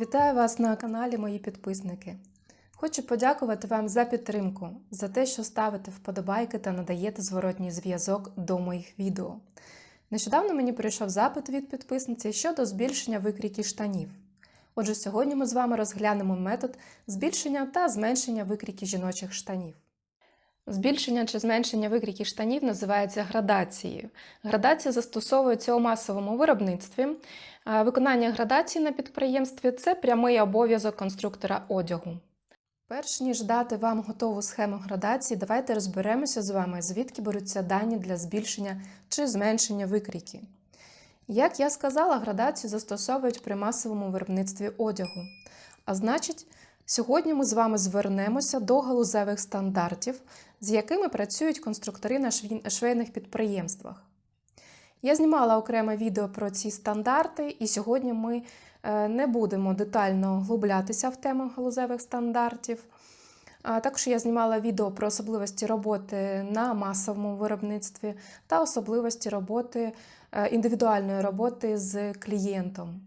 Вітаю вас на каналі Мої підписники. Хочу подякувати вам за підтримку, за те, що ставите вподобайки та надаєте зворотній зв'язок до моїх відео. Нещодавно мені прийшов запит від підписниці щодо збільшення викрійки штанів. Отже, сьогодні ми з вами розглянемо метод збільшення та зменшення викрійки жіночих штанів. Збільшення чи зменшення викрійки штанів називається градацією. Градація застосовується у масовому виробництві. Виконання градації на підприємстві це прямий обов'язок конструктора одягу. Перш ніж дати вам готову схему градації, давайте розберемося з вами, звідки беруться дані для збільшення чи зменшення викрійки. Як я сказала, градацію застосовують при масовому виробництві одягу. А значить, сьогодні ми з вами звернемося до галузевих стандартів, з якими працюють конструктори на швейних підприємствах. Я знімала окреме відео про ці стандарти, і сьогодні ми е, не будемо детально углублятися в тему галузевих стандартів. Також я знімала відео про особливості роботи на масовому виробництві та особливості роботи е, індивідуальної роботи з клієнтом.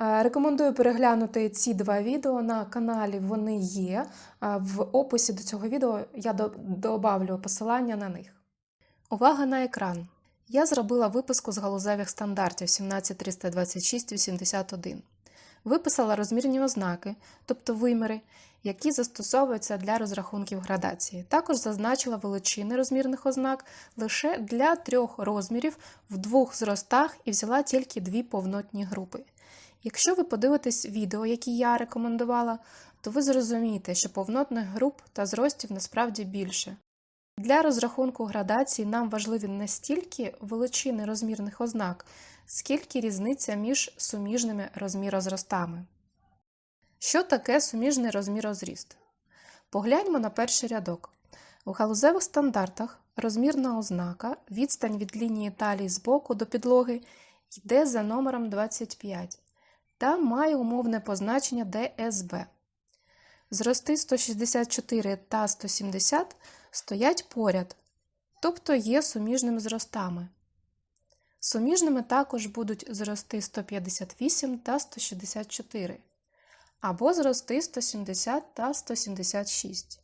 Е, Рекомендую переглянути ці два відео на каналі. Вони є. В описі до цього відео я до- добавлю посилання на них. Увага на екран! Я зробила виписку з галузевих стандартів 17326-81. Виписала розмірні ознаки, тобто виміри, які застосовуються для розрахунків градації. Також зазначила величини розмірних ознак лише для трьох розмірів в двох зростах і взяла тільки дві повнотні групи. Якщо ви подивитесь відео, які я рекомендувала, то ви зрозумієте, що повнотних груп та зростів насправді більше. Для розрахунку градації нам важливі не стільки величини розмірних ознак, скільки різниця між суміжними розмірозростами. Що таке суміжний розмірозріст? Погляньмо на перший рядок. У галузевих стандартах розмірна ознака, відстань від лінії талії з боку до підлоги йде за номером 25 та має умовне позначення ДСБ. Зрости 164 та 170 стоять поряд, тобто є суміжними зростами. Суміжними також будуть зрости 158 та 164, або зрости 170 та 176.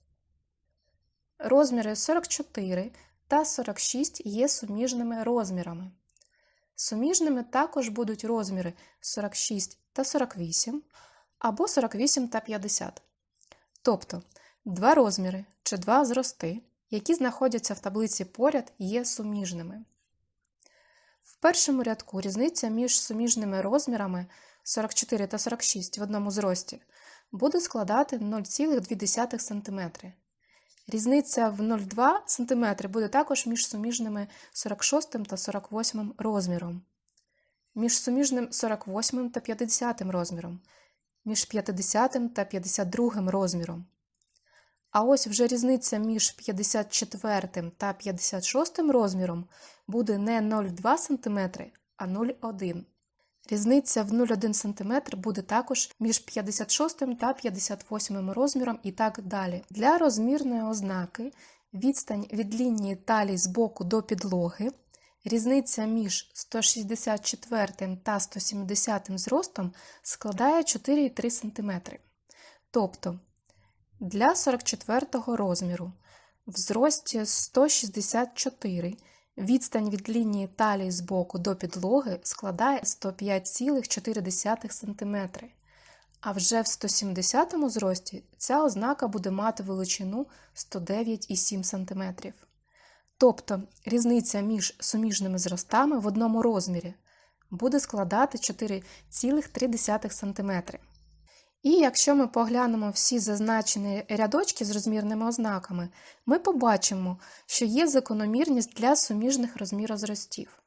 Розміри 44 та 46 є суміжними розмірами. Суміжними також будуть розміри 46 та 48 або 48 та 50. Тобто два розміри чи два зрости, які знаходяться в таблиці поряд, є суміжними. В першому рядку різниця між суміжними розмірами 44 та 46 в одному зрості буде складати 0,2 см. Різниця в 0,2 см буде також між суміжними 46 та 48 розміром, між суміжним 48 та 50 розміром, між 50 та 52 розміром. А ось вже різниця між 54 та 56 розміром буде не 0,2 см, а 0,1 Різниця в 0,1 см буде також між 56 та 58 розміром і так далі. Для розмірної ознаки відстань від лінії талії з боку до підлоги, різниця між 164 та 170 зростом складає 4,3 см. Тобто для 44 розміру в зрості 164 Відстань від лінії талії з боку до підлоги складає 105,4 см. А вже в 170 зрості ця ознака буде мати величину 109,7 см. Тобто різниця між суміжними зростами в одному розмірі буде складати 4,3 см. І якщо ми поглянемо всі зазначені рядочки з розмірними ознаками, ми побачимо, що є закономірність для суміжних розмірозростів.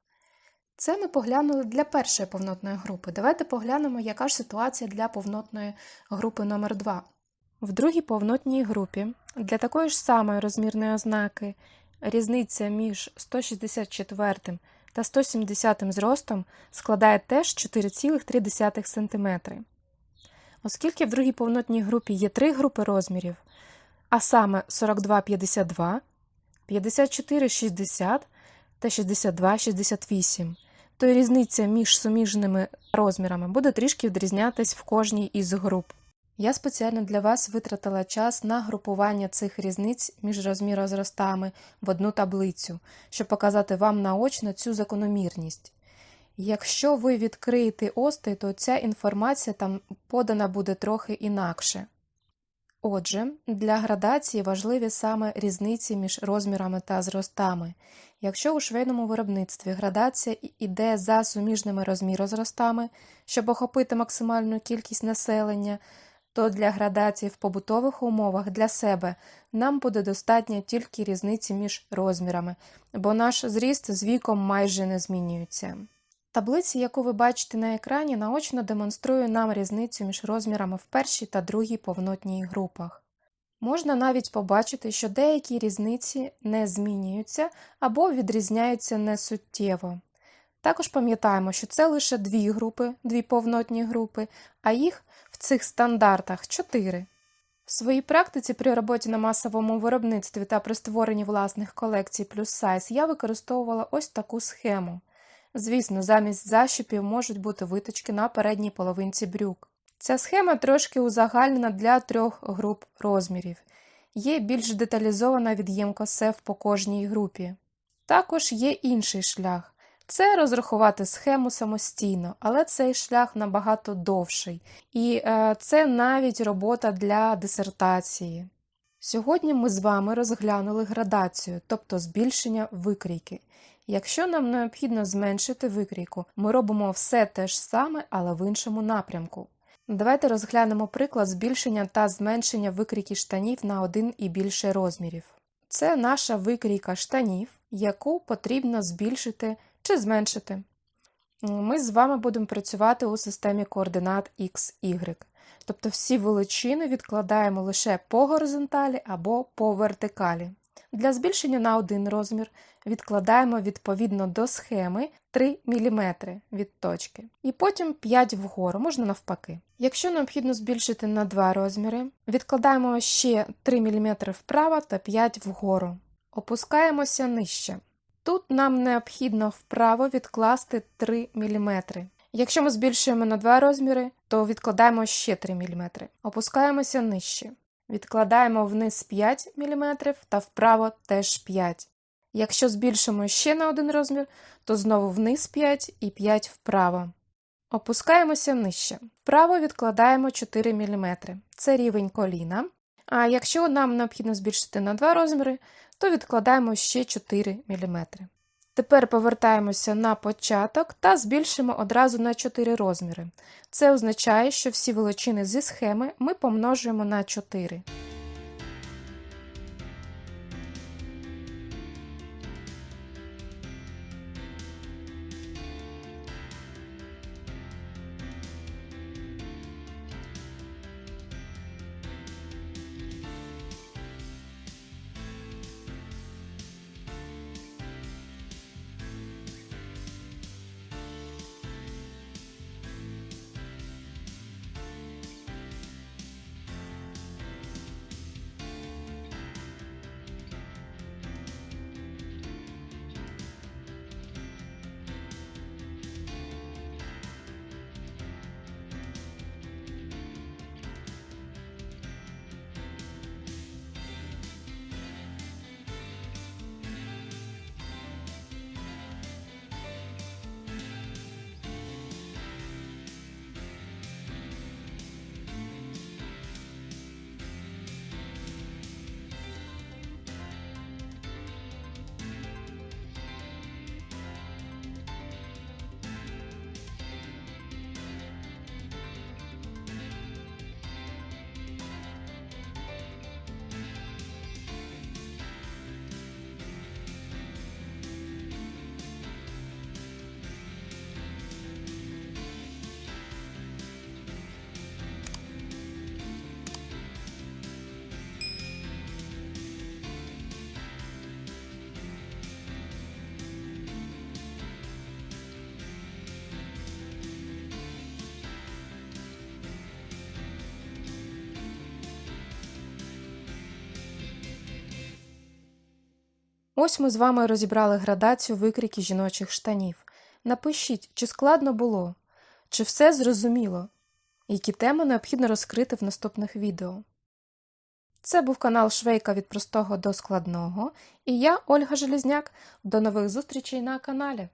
Це ми поглянули для першої повнотної групи. Давайте поглянемо, яка ж ситуація для повнотної групи номер 2 В другій повнотній групі для такої ж самої розмірної ознаки різниця між 164 та 170 зростом складає теж 4,3 см. Оскільки в другій повнотній групі є три групи розмірів, а саме 42-52, 54-60 та 62-68, то й різниця між суміжними розмірами буде трішки відрізнятись в кожній із груп. Я спеціально для вас витратила час на групування цих різниць між розмірозростами в одну таблицю, щоб показати вам наочно цю закономірність. Якщо ви відкриєте ости, то ця інформація там подана буде трохи інакше. Отже, для градації важливі саме різниці між розмірами та зростами. Якщо у швейному виробництві градація йде за суміжними розмірозростами, щоб охопити максимальну кількість населення, то для градації в побутових умовах для себе нам буде достатньо тільки різниці між розмірами, бо наш зріст з віком майже не змінюється. Таблиці, яку ви бачите на екрані, наочно демонструє нам різницю між розмірами в першій та другій повнотній групах. Можна навіть побачити, що деякі різниці не змінюються або відрізняються несуттєво. Також пам'ятаємо, що це лише дві групи, дві повнотні групи, а їх в цих стандартах чотири. В своїй практиці при роботі на масовому виробництві та при створенні власних колекцій плюс сайз я використовувала ось таку схему. Звісно, замість защіпів можуть бути виточки на передній половинці брюк. Ця схема трошки узагальнена для трьох груп розмірів. Є більш деталізована від'ємка сев по кожній групі. Також є інший шлях це розрахувати схему самостійно, але цей шлях набагато довший, і е, це навіть робота для дисертації. Сьогодні ми з вами розглянули градацію, тобто збільшення викрійки. Якщо нам необхідно зменшити викрійку, ми робимо все те ж саме, але в іншому напрямку. Давайте розглянемо приклад збільшення та зменшення викрійки штанів на один і більше розмірів. Це наша викрійка штанів, яку потрібно збільшити чи зменшити. Ми з вами будемо працювати у системі координат X, Y. Тобто всі величини відкладаємо лише по горизонталі або по вертикалі. Для збільшення на один розмір відкладаємо відповідно до схеми 3 мм від точки. І потім 5 вгору, можна навпаки. Якщо необхідно збільшити на 2 розміри, відкладаємо ще 3 мм вправо та 5 вгору. Опускаємося нижче. Тут нам необхідно вправо відкласти 3 мм. Якщо ми збільшуємо на 2 розміри, то відкладаємо ще 3 мм. Опускаємося нижче. Відкладаємо вниз 5 мм та вправо теж 5. Якщо збільшимо ще на один розмір, то знову вниз 5 і 5 вправо. Опускаємося нижче. Вправо відкладаємо 4 мм. Це рівень коліна. А якщо нам необхідно збільшити на 2 розміри, то відкладаємо ще 4 мм. Тепер повертаємося на початок та збільшимо одразу на 4 розміри. Це означає, що всі величини зі схеми ми помножуємо на 4. Ось ми з вами розібрали градацію викрики жіночих штанів. Напишіть, чи складно було, чи все зрозуміло, які теми необхідно розкрити в наступних відео. Це був канал Швейка від простого до складного, і я, Ольга Желізняк. До нових зустрічей на каналі.